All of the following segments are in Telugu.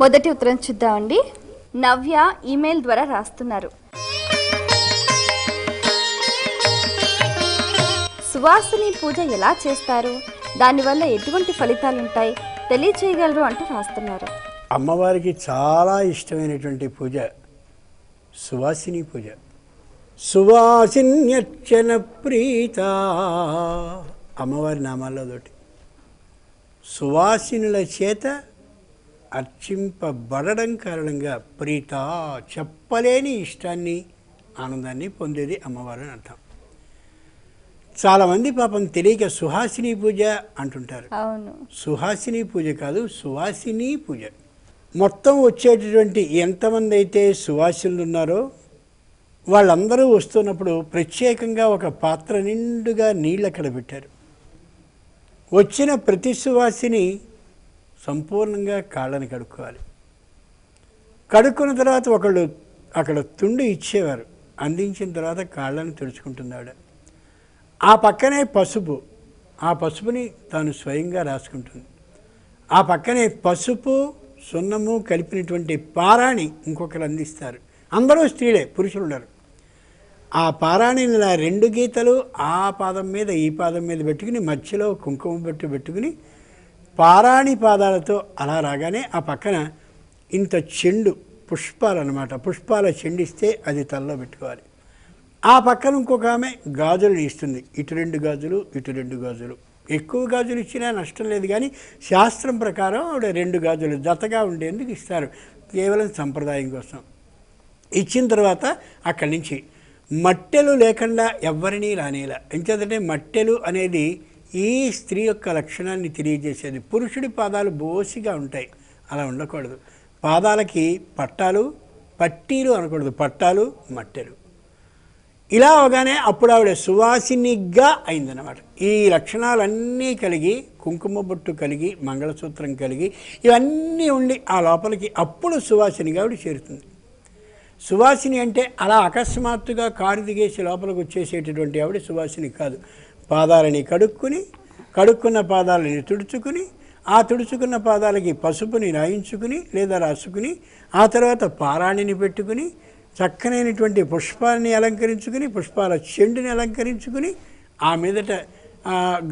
మొదటి ఉత్తరం చూద్దామండి. నవ్య ఈమెయిల్ ద్వారా రాస్తున్నారు. సువాసిని పూజ ఎలా చేస్తారు? దానివల్ల ఎటువంటి ఫలితాలు ఉంటాయి తెలియచేయగలరు అంటూ రాస్తున్నారు. అమ్మవారికి చాలా ఇష్టమైనటువంటి పూజ సువాసిని పూజ. సువాసిన్యర్చన ప్రీత. అమ్మవారి నామాల్లో తోటి సువాసినుల చేత అర్చింపబడడం కారణంగా ప్రీత చెప్పలేని ఇష్టాన్ని ఆనందాన్ని పొందేది అమ్మవారు అని అర్థం. చాలామంది పాపం తెలియక సుహాసిని పూజ అంటుంటారు. సుహాసిని పూజ కాదు సువాసిని పూజ. మొత్తం వచ్చేటటువంటి ఎంతమంది అయితే సువాసినులు ఉన్నారో వాళ్ళందరూ వస్తున్నప్పుడు ప్రత్యేకంగా ఒక పాత్ర నిండుగా నీళ్ళు అక్కడ పెట్టారు. వచ్చిన ప్రతి సువాసిని సంపూర్ణంగా కాళ్ళని కడుక్కోవాలి. కడుక్కున్న తర్వాత ఒకళ్ళు అక్కడ తుండు ఇచ్చేవారు. అందించిన తర్వాత కాళ్ళని తుడుచుకుంటుంది ఆ పక్కనే పసుపు ఆ పసుపుని తాను స్వయంగా రాసుకుంటుంది. ఆ పక్కనే పసుపు సున్నము కలిపినటువంటి పారాణి ఇంకొకరు అందిస్తారు. అందరూ స్త్రీలే పురుషులు ఉండరు ఆ పారాణిని రెండు గీతలు ఆ పాదం మీద ఈ పాదం మీద పెట్టుకుని మధ్యలో కుంకుమ పెట్టు పెట్టుకుని పారాణి పాదాలతో అలా రాగానే ఆ పక్కన ఇంత చెండు పుష్పాలు అనమాట పుష్పాల చెండిస్తే అది తలలో పెట్టుకోవాలి. ఆ పక్కన ఇంకొక ఆమె గాజులను ఇస్తుంది. ఇటు రెండు గాజులు ఇటు రెండు గాజులు. ఎక్కువ గాజులు ఇచ్చినా నష్టం లేదు కానీ శాస్త్రం ప్రకారం ఆవిడ రెండు గాజులు జతగా ఉండేందుకు ఇస్తారు. కేవలం సంప్రదాయం కోసం. ఇచ్చిన తర్వాత అక్కడి నుంచి మట్టెలు లేకుండా ఎవరినీ రానేలా. ఎంచేతంటే మట్టెలు అనేది ఈ స్త్రీ యొక్క లక్షణాన్ని తెలియజేసేది పురుషుడి పాదాలు బోసిగా ఉంటాయి. అలా ఉండకూడదు. పాదాలకి పట్టాలు పట్టీలు అనకూడదు. పట్టాలు మట్టెలు. ఇలా అవగానే అప్పుడు ఆవిడ సువాసినిగా అయిందన్నమాట. ఈ లక్షణాలన్నీ కలిగి కుంకుమ బొట్టు కలిగి మంగళసూత్రం కలిగి ఇవన్నీ ఉండి ఆ లోపలికి అప్పుడు సువాసినిగా ఆవిడ చేరుతుంది. సువాసిని అంటే అలా అకస్మాత్తుగా కారు దిగేసి లోపలికి వచ్చేసేటటువంటి ఆవిడ సువాసిని కాదు. పాదాలని కడుక్కుని కడుక్కున్న పాదాలని తుడుచుకుని ఆ తుడుచుకున్న పాదాలకి పసుపుని రాయించుకుని లేదా రాసుకుని ఆ తర్వాత పారాణిని పెట్టుకుని చక్కనైనటువంటి పుష్పాన్ని అలంకరించుకుని పుష్పాల చెండుని అలంకరించుకుని ఆ మీదట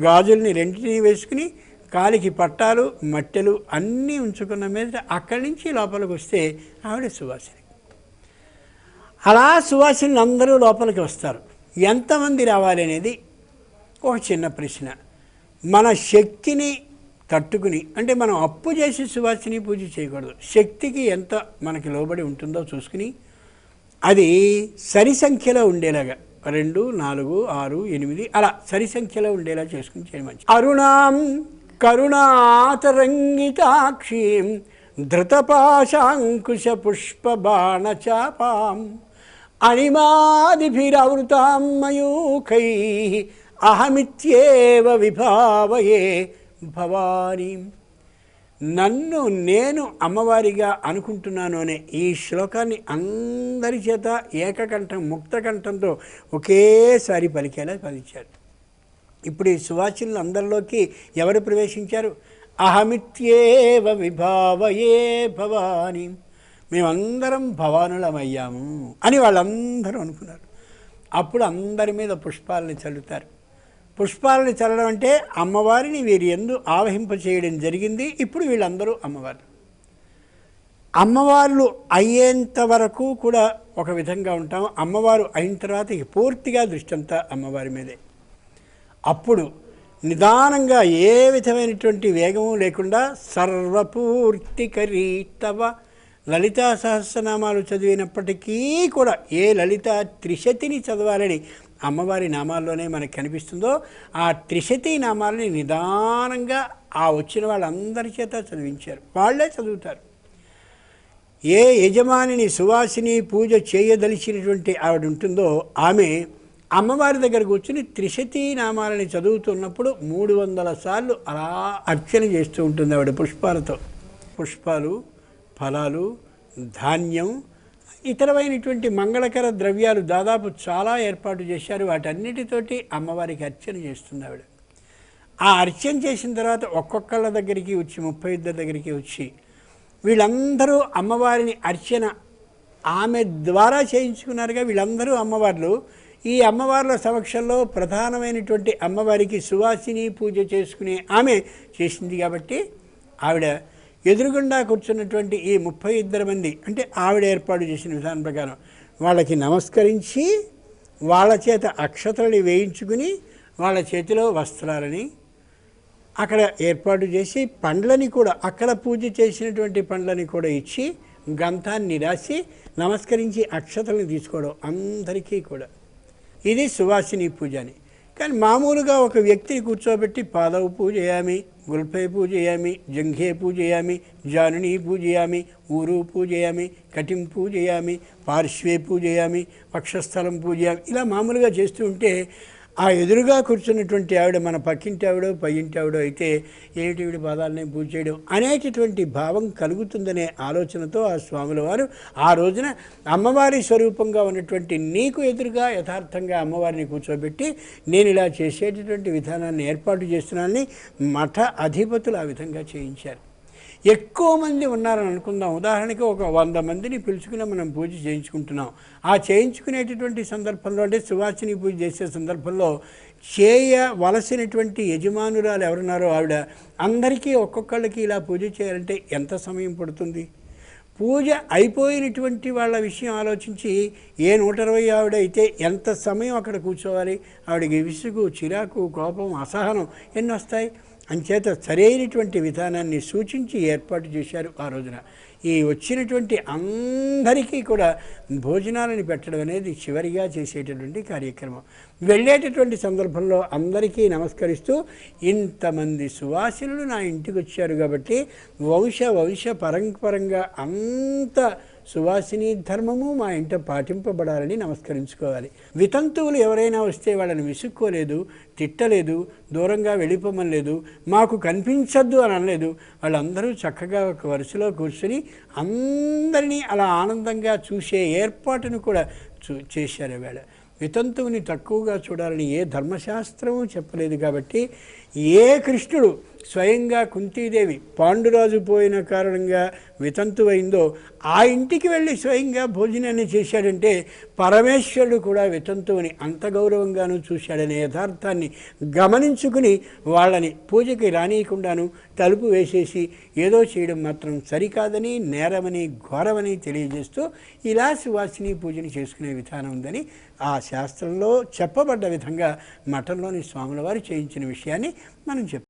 గాజుల్ని రెంటిని వేసుకుని కాలికి పట్టాలు మట్టెలు అన్నీ ఉంచుకున్న మీదట అక్కడి నుంచి లోపలికి వస్తే ఆవిడ సువాసిని. అలా సువాసిని అందరూ లోపలికి వస్తారు. ఎంతమంది రావాలి అనేది ఒక చిన్న ప్రశ్న. మన శక్తిని తట్టుకుని అంటే మనం అప్పు చేసి సువాసిని పూజ చేయకూడదు. శక్తికి ఎంత మనకి లోబడి ఉంటుందో చూసుకుని అది సరి సంఖ్యలో ఉండేలాగా రెండు నాలుగు ఆరు ఎనిమిది అలా సరి సంఖ్యలో ఉండేలా చేసుకుని చేయడం మంచి అరుణాం కరుణాతరంగితాక్షీం ధృతపాశాంకుశ పుష్పబాణచాపాం అనిమాదిభిరవృతాం మయూఖై అహమిత్యేవ విభావయే భవానీం. నన్ను నేను అమ్మవారిగా అనుకుంటున్నాను అనే ఈ శ్లోకాన్ని అందరి చేత ఏకకంఠం ముక్తకంఠంతో ఒకేసారి పలికేలా పలిచారు ఇప్పుడు ఈ సువాసినులు అందరిలోకి ఎవరు ప్రవేశించారు? అహమిత్యేవ విభావయే భవాని. మేమందరం భవానులమయ్యాము అని వాళ్ళందరూ అనుకున్నారు. అప్పుడు అందరి మీద పుష్పాలని చల్లుతారు. పుష్పాలని చల్లడం అంటే అమ్మవారిని వీరి ఎందు ఆవహింప చేయడం జరిగింది. ఇప్పుడు వీళ్ళందరూ అమ్మవారు. అమ్మవార్లు అయ్యేంత వరకు కూడా ఒక విధంగా ఉంటాం. అమ్మవారు అయిన తర్వాత ఇక పూర్తిగా దృష్టి అంతా అమ్మవారి మీదే. అప్పుడు నిదానంగా ఏ విధమైనటువంటి వేగము లేకుండా సర్వపూర్తికరీ తవ లలితా సహస్రనామాలు చదివినప్పటికీ కూడా ఏ లలిత త్రిశతిని చదవాలని అమ్మవారి నామాల్లోనే మనకు కనిపిస్తుందో ఆ త్రిశతి నామాలని నిదానంగా ఆ వచ్చిన వాళ్ళందరి చేత చదివించారు. వాళ్ళే చదువుతారు. ఏ యజమానిని సువాసిని పూజ చేయదలిచినటువంటి ఆవిడ ఉంటుందో ఆమె అమ్మవారి దగ్గర కూర్చుని త్రిశతి నామాలని చదువుతున్నప్పుడు మూడు వందల సార్లు అలా అర్చన చేస్తూ ఉంటుంది ఆవిడ పుష్పాలతో. పుష్పాలు ఫలాలు ధాన్యం ఇతరమైనటువంటి మంగళకర ద్రవ్యాలు దాదాపు చాలా ఏర్పాటు చేశారు. వాటన్నిటితోటి అమ్మవారికి అర్చన చేస్తుంది ఆవిడ ఆ అర్చన చేసిన తర్వాత ఒక్కొక్కళ్ళ దగ్గరికి వచ్చి ముప్పై ఇద్దరి దగ్గరికి వచ్చి వీళ్ళందరూ అమ్మవారిని అర్చన ఆమె ద్వారా చేయించుకున్నారుగా. వీళ్ళందరూ అమ్మవార్లు. ఈ అమ్మవార్ల సమక్షంలో ప్రధానమైనటువంటి అమ్మవారికి సువాసిని పూజ చేసుకునే ఆమె చేసింది కాబట్టి ఆవిడ ఎదురుగుండా కూర్చున్నటువంటి ఈ ముప్పై ఇద్దరు మంది అంటే ఆవిడ ఏర్పాటు చేసిన విధానం ప్రకారం వాళ్ళకి నమస్కరించి వాళ్ళ చేత అక్షతలని వేయించుకుని వాళ్ళ చేతిలో వస్త్రాలని అక్కడ ఏర్పాటు చేసి పండ్లని కూడా అక్కడ పూజ చేసినటువంటి పండ్లని కూడా ఇచ్చి గ్రంథాన్ని రాసి నమస్కరించి అక్షతల్ని తీసుకోవడం అందరికీ కూడా. ఇది సువాసిని పూజ అని. కానీ మామూలుగా ఒక వ్యక్తిని కూర్చోబెట్టి పాదవ పూజయామి గుల్పై పూజయామి జంఘే పూజయామి జానుని పూజయామి ఊరు పూజయామి కటిం పూజయామి పార్శ్వే పూజయామి పక్షస్థలం పూజయామి ఇలా మామూలుగా చేస్తూ ఉంటే ఆ ఎదురుగా కూర్చున్నటువంటి ఆవిడ మన పక్కింటి ఆవిడో పయ్యింటి ఆవిడో అయితే ఏమిటి వీడి పాదాలని పూజ చేయడం అనేటటువంటి భావం కలుగుతుందనే ఆలోచనతో ఆ స్వాముల వారు ఆ రోజున అమ్మవారి స్వరూపంగా ఉన్నటువంటి నీకు ఎదురుగా యథార్థంగా అమ్మవారిని కూర్చోబెట్టి నేను ఇలా చేసేటటువంటి విధానాన్ని ఏర్పాటు చేస్తున్నానని మఠ అధిపతులు ఆ విధంగా చేయించారు. ఎక్కువ మంది ఉన్నారని అనుకుందాం. ఉదాహరణకి ఒక వంద మందిని పిలుచుకుని మనం పూజ చేయించుకుంటున్నాం. ఆ చేయించుకునేటటువంటి సందర్భంలో అంటే సువాసిని పూజ చేసే సందర్భంలో చేయవలసినటువంటి యజమానురాలు ఎవరున్నారో ఆవిడ అందరికీ ఒక్కొక్కళ్ళకి ఇలా పూజ చేయాలంటే ఎంత సమయం పడుతుంది? పూజ అయిపోయినటువంటి వాళ్ళ విషయం ఆలోచించి ఏ నూట ఇరవై ఆవిడ అయితే ఎంత సమయం అక్కడ కూర్చోవాలి? ఆవిడకి విసుగు చిరాకు కోపం అసహనం ఎన్ని వస్తాయి? అంచేత సరైనటువంటి విధానాన్ని సూచించి ఏర్పాటు చేశారు ఆ రోజున. ఈ వచ్చినటువంటి అందరికీ కూడా భోజనాలను పెట్టడం అనేది చివరిగా చేసేటటువంటి కార్యక్రమం. వెళ్ళేటటువంటి సందర్భంలో అందరికీ నమస్కరిస్తూ ఇంతమంది సువాసినులు నా ఇంటికి వచ్చారు కాబట్టి వంశ వంశ పరంపరంగా అంత సువాసిని ధర్మము మా ఇంట పాటింపబడాలని నమస్కరించుకోవాలి. వితంతువులు ఎవరైనా వస్తే వాళ్ళని విసుక్కోలేదు తిట్టలేదు దూరంగా వెళ్ళిపోమనలేదు మాకు కనిపించద్దు అని అనలేదు. వాళ్ళందరూ చక్కగా ఒక వరుసలో కూర్చొని అందరినీ అలా ఆనందంగా చూసే ఏర్పాటును కూడా చూ చేశారు వేళ వితంతువుని తక్కువగా చూడాలని ఏ ధర్మశాస్త్రము చెప్పలేదు కాబట్టి ఏ కృష్ణుడు స్వయంగా కుంతీదేవి పాండురాజు పోయిన కారణంగా వితంతువైందో ఆ ఇంటికి వెళ్ళి స్వయంగా భోజనాన్ని చేశాడంటే పరమేశ్వరుడు కూడా వితంతువుని అంత గౌరవంగాను చూశాడనే యథార్థాన్ని గమనించుకుని వాళ్ళని పూజకి రానియకుండాను తలుపు వేసేసి ఏదో చేయడం మాత్రం సరికాదని నేరమని ఘోరమని తెలియజేస్తూ ఇలా సువాసిని పూజని చేసుకునే విధానం ఉందని ఆ శాస్త్రంలో చెప్పబడ్డ విధంగా మఠంలోని స్వాముల వారు చేయించిన విషయాన్ని మనం చెప్తాం